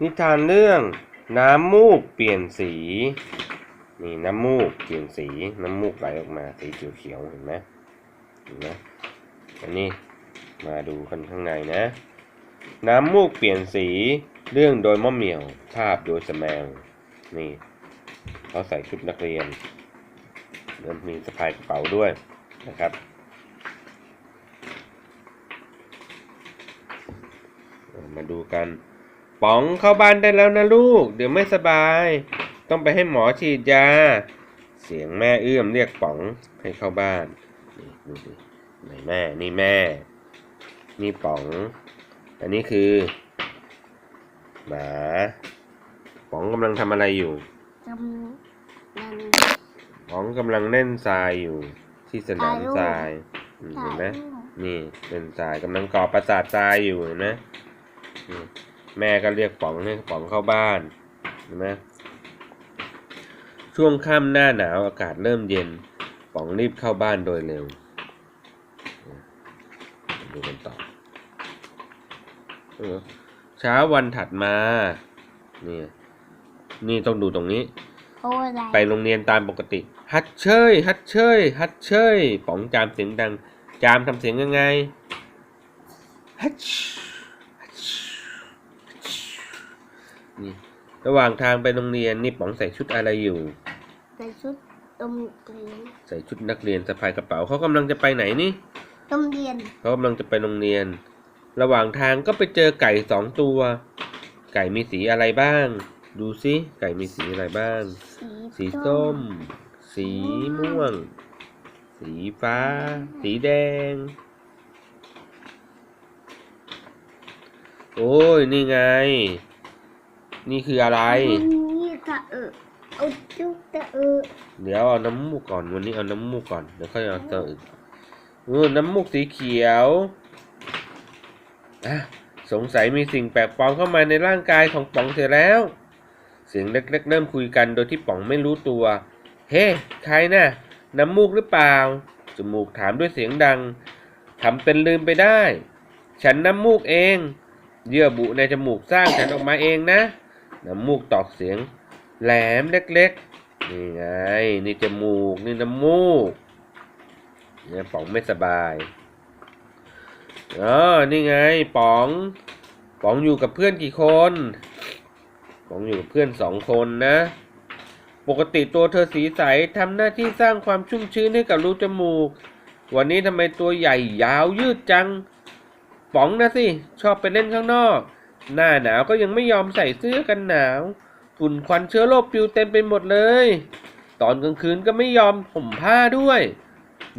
นิทานเรื่องน้ำมูกเปลี่ยนสี นี่น้ำมูกเปลี่ยนสี น้ำมูกไหลออกมาสีเขียวๆเห็นไหมเห็นไหมอันนี้มาดูกันข้างในนะ น้ำมูกเปลี่ยนสีเรื่องโดยมะเหมี่ยวภาพโดยสแมงนี่เขาใส่ชุดนักเรียนแล้วมีสะพายกระเป๋าด้วยนะครับ มาดูกัน ป๋องเข้าบ้านได้แล้วนะลูก เดี๋ยวไม่สบาย ต้องไปให้หมอฉีดยา เสียงแม่เอื้อมเรียกป๋องให้เข้าบ้าน นี่ดูสิไหนแม่ นี่แม่ นี่ป๋อง อันนี้คือ หมา ป๋องกำลังทำอะไรอยู่ กำลังป๋องกำลังเล่นทรายอยู่ ที่สนามทรายเห็นไหมนี่เป็นทรายกำลังก่อประสาททรายอยู่เห็นไหม แม่ก็เรียกป๋องให้ป๋องเข้าบ้านเห็นไหมช่วงค่ำหน้าหนาวอากาศเริ่มเย็น ป๋องรีบเข้าบ้านโดยเร็วดูกันต่อเออเช้าวันถัดมานี่นี่ต้องดูตรงนี้โอ้อะไรไปโรงเรียนตามปกติ ฮัดเชย ฮัดเชย ฮัดเชยป๋องจามเสียงดัง จามทำเสียงยังไงฮัดชฮัดชฮัดช นี่ ระหว่างทางไปโรงเรียนนี่ป๋องใส่ชุดอะไรอยู่ ใส่ชุดตมเรียนใส่ชุดนักเรียนสะพายกระเป๋าเขากำลังจะไปไหนนี่ตมเรียนเขากำลังจะไปโรงเรียน ระหว่างทางก็ไปเจอไก่สองตัว ไก่มีสีอะไรบ้าง ดูสิไก่มีสีอะไรบ้าง สีสีส้ม สีม่วง สีฟ้า สีแดง โอ้ยนี่ไง นี่คืออะไร นี่ตะเออเอาจุกตะเออเดี๋ยวเอาน้ำมูกก่อนวันนี้เอาน้ำมูกก่อนเดี๋ยวค่อยเอาตัวอื่นเออน้ำมูกสีเขียวอะสงสัยมีสิ่งแปลกปลอมเข้ามาในร่างกายของป๋องเสียแล้ว เสียงเล็กๆเริ่มคุยกันโดยที่ป๋องไม่รู้ตัว เฮ้ใครน่ะ น้ำมูกหรือเปล่า จมูกถามด้วยเสียงดังทำเป็นลืมไปได้ ฉันน้ำมูกเอง เยื่อบุในจมูกสร้างฉันออกมาเองนะ น้ำมูกตอกเสียง แหลมเล็กๆ นี่ไง นี่จมูก นี่น้ำมูกเนี่ยป๋องไม่สบายอ๋อนี่ไง ป๋อง ป๋องอยู่กับเพื่อนกี่คน ป๋องอยู่กับเพื่อนสองคนนะ ปกติตัวเธอสีใสทำหน้าที่สร้างความชุ่มชื้นให้กับรูจมูก วันนี้ทำไมตัวใหญ่ยาวยืดจัง ป๋องนะสิ ชอบไปเล่นข้างนอก หน้าหนาวก็ยังไม่ยอมใส่เสื้อกันหนาว ฝุ่นควันเชื้อโรคปลิวเต็มไปหมดเลย ตอนกลางคืนก็ไม่ยอมห่มผ้าด้วย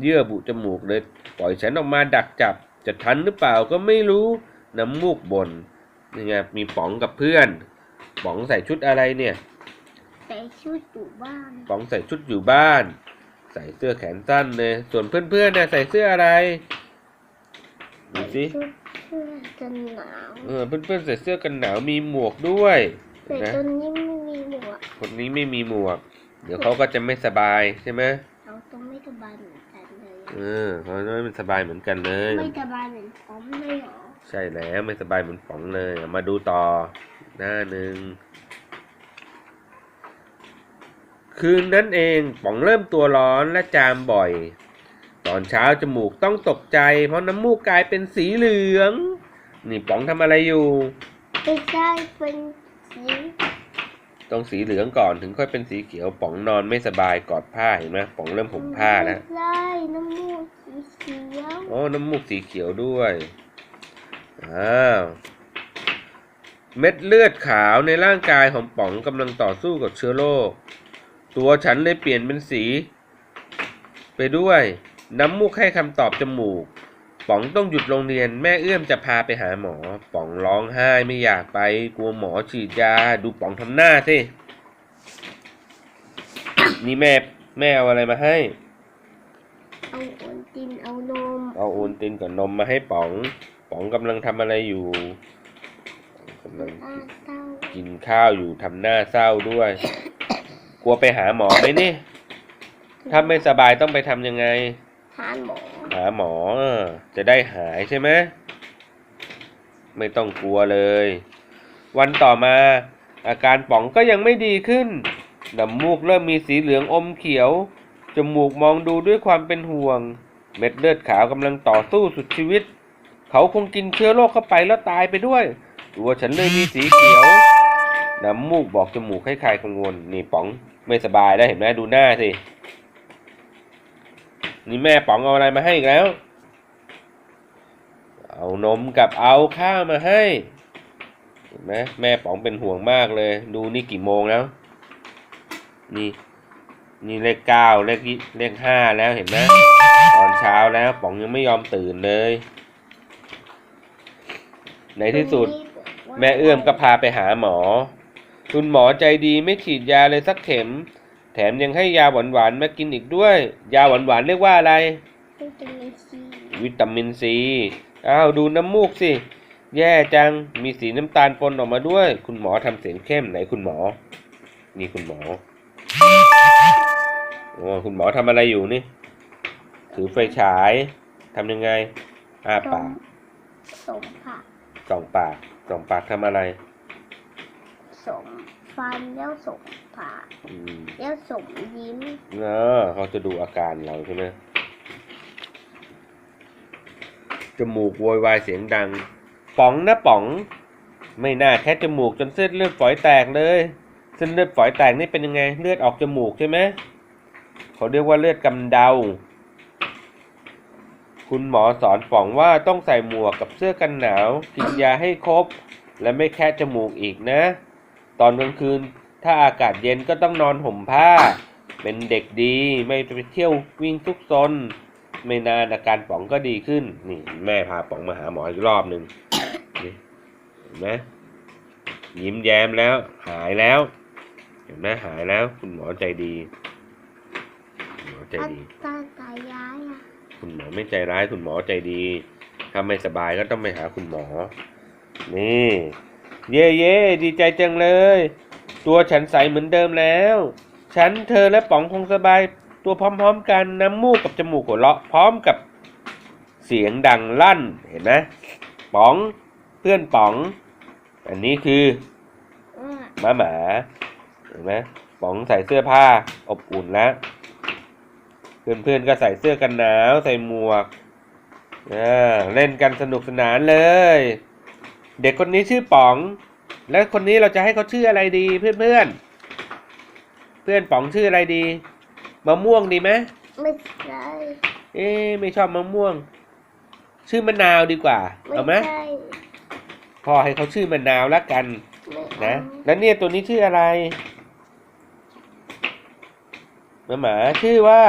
เยื่อบุจมูกเลย ปล่อยฉันออกมาดักจับ จะทันหรือเปล่าก็ไม่รู้ น้ำมูกบนนี่ไงมีป๋องกับเพื่อน ป๋องใส่ชุดอะไรเนี่ย ใส่ชุดอยู่บ้าน ป๋องใส่ชุดอยู่บ้าน ใส่เสื้อแขนสั้นเลย ส่วนเพื่อนๆเนี่ยใส่เสื้ออะไร ดูสิชุดเสื้อกันหนาวเออเพื่อนๆใส่เสื้อกันหนาวมีหมวกด้วยแต่นะตัวนี้ไม่มีหมวกคนนี้ไม่มีหมวก เดี๋ยวเขาก็จะไม่สบายใช่ไหมเราต้องไม่สบายเหมือนกันเลยเออเขาไม่สบายเหมือนกันเลยไม่สบายเหมือนผมเลยเหรอใช่แล้วไม่สบายเหมือนป๋องเลยเอามาดูต่อหน้าหนึ่งคืนนั้นเองป๋องเริ่มตัวร้อนและจามบ่อย ตอนเช้าจมูกต้องตกใจ เพราะน้ำมูกกลายเป็นสีเหลือง นี่ป๋องทำอะไรอยู่ไม่ใช่เป็นสีต้องสีเหลืองก่อนถึงค่อยเป็นสีเขียวป๋องนอนไม่สบายกอดผ้าเห็นไหมป๋องเริ่มผมผ้าแล้วไม่ใช่น้ำมูกสีเขียวโอ้น้ำมูกสีเขียวด้วยอ้าวเม็ดเลือดขาวในร่างกายของป๋องกำลังต่อสู้กับเชื้อโรคตัวฉันเลยเปลี่ยนเป็นสี ไปด้วย น้ำมูกให้คำตอบจมูก ป๋องต้องหยุดโรงเรียน แม่เอื้อมจะพาไปหาหมอ ป๋องร้องไห้ไม่อยากไป กลัวหมอฉีดยา ดูป๋องทำหน้าสิ นี่แม่แม่เอาอะไรมาให้ เอาโอนตินเอานม เอาโอนตินกับนมมาให้ป๋อง ป๋องกำลังทำอะไรอยู่กำลังตาเต้ากินข้าวอยู่ทำหน้าเศร้าด้วย กลัวไปหาหมอไหมนี่ ถ้าไม่สบายต้องไปทำยังไง ทาหมอ หาหมอจะได้หายใช่ไหมไม่ต้องกลัวเลย วันต่อมาอาการป๋องก็ยังไม่ดีขึ้นน้ำมูกเริ่มมีสีเหลืองอมเขียว จมูกมองดูด้วยความเป็นห่วง เม็ดเลือดขาวกำลังต่อสู้สุดชีวิต เขาคงกินเชื้อโรคเข้าไปแล้วตายไปด้วย ตัวฉันเลยมีสีเขียว น้ำมูกบอกจมูกให้คลายกังวล นี่ป๋องไม่สบายแล้เห็นไหมดูหน้าสิ นี่แม่ป๋องเอาอะไรมาให้อีกแล้ว เอานมกับเอาข้าวมาให้เห็นไหมแม่ป๋องเป็นห่วงมากเลย ดูนี่กี่โมงแล้ว นี่ นี่เลขเก้าเลขยี่เลขห้าแล้วเห็นไหมตอนเช้าแล้วป๋องยังไม่ยอมตื่นเลย ในที่สุด แม่เอื้อมก็พาไปหาหมอ คุณหมอใจดีไม่ฉีดยาเลยสักเข็ม แถมยังให้ยาหวานๆมากินอีกด้วย ยาหวานๆเรียกว่าอะไรวิตามินซีวิตามินซีอ้าวดูน้ำมูกสิ แย่จังมีสีน้ำตาลปนออกมาด้วย คุณหมอทำเสียงเข้มไหนคุณหมอ นี่คุณหมอโอ้คุณหมอทำอะไรอยู่นี่ ถือไฟฉายทำยังไง อ้าปากสมผักส่องปากส่องปากทำอะไรสม ฟันแล้วสมผักอืมแล้วสมยิ้มเออเขาจะดูอาการเราใช่ไหมจมูกโวยวายเสียงดัง ป๋องนะป๋อง ไม่น่าแค่จมูกจนเส้นเลือดฝอยแตกเลย เส้นเลือดฝอยแตกนี่เป็นยังไง เลือดออกจมูกใช่ไหมเขาเรียกว่าเลือดกำเดา คุณหมอสอนป๋องว่าต้องใส่หมวกกับเสื้อกันหนาว กินยาให้ครบ และไม่แค่จมูกอีกนะ ตอนกลางคืนถ้าอากาศเย็นก็ต้องนอนห่มผ้า เป็นเด็กดีไม่ไปเที่ยววิ่งทุกซนไม่นานอาการป๋องก็ดีขึ้น นี่ แม่พาป๋องมาหาหมออีกรอบหนึ่งนี่เห็นไหมยิ้มแย้มแล้ว หายแล้ว เห็นไหมหายแล้ว คุณหมอใจดีคุณหมอใจถ้าดีตาตายายอะคุณหมอไม่ใจร้ายคุณหมอใจดี ถ้าไม่สบายก็ต้องไปหาคุณหมอ นี่ เย่เย่ดีใจจังเลย ตัวฉันใสเหมือนเดิมแล้ว ฉันเธอและป๋องคงสบาย ตัวพร้อมๆกันน้ำมูกกับจมูกหัวเราะพร้อมกับเสียงดังลั่นเห็นไหมป๋องเพื่อนป๋อง อันนี้คืออืมหมาหมาเห็นไหมป๋องใส่เสื้อผ้าอบอุ่นแล้วเพื่อนๆก็ใส่เสื้อกันหนาวใส่หมวกอ่าเล่นกันสนุกสนานเลย เด็กคนนี้ชื่อป๋อง แล้วคนนี้เราจะให้เขาชื่ออะไรดีเพื่อนๆเพื่อนป๋องชื่ออะไรดีมะม่วงดีไหมไม่ใช่เอ๊ะไม่ชอบมะม่วง ชื่อมะนาวดีกว่าเอาไหมใช่พ่อให้เขาชื่อมะนาวแล้วกันไม่นะเอาแล้วเนี่ยตัวนี้ชื่ออะไรหมาหมาชื่อว่า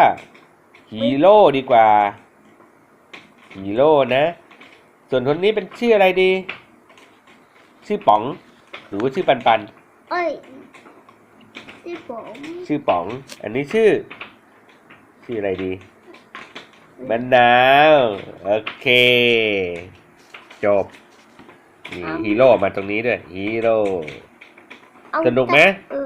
ฮีโร่ดีกว่าฮีโร่นะ ส่วนคนนี้เป็นชื่ออะไรดี ชื่อป๋อง หรือว่าชื่อปันปัน เอ้ยที่ผมชื่อป๋อง อันนี้ชื่อ ชื่ออะไรดีมะนาวโอเค จบนี่ฮีโร่มาตรงนี้ด้วยฮีโร่ เอาสนุกไหม เออ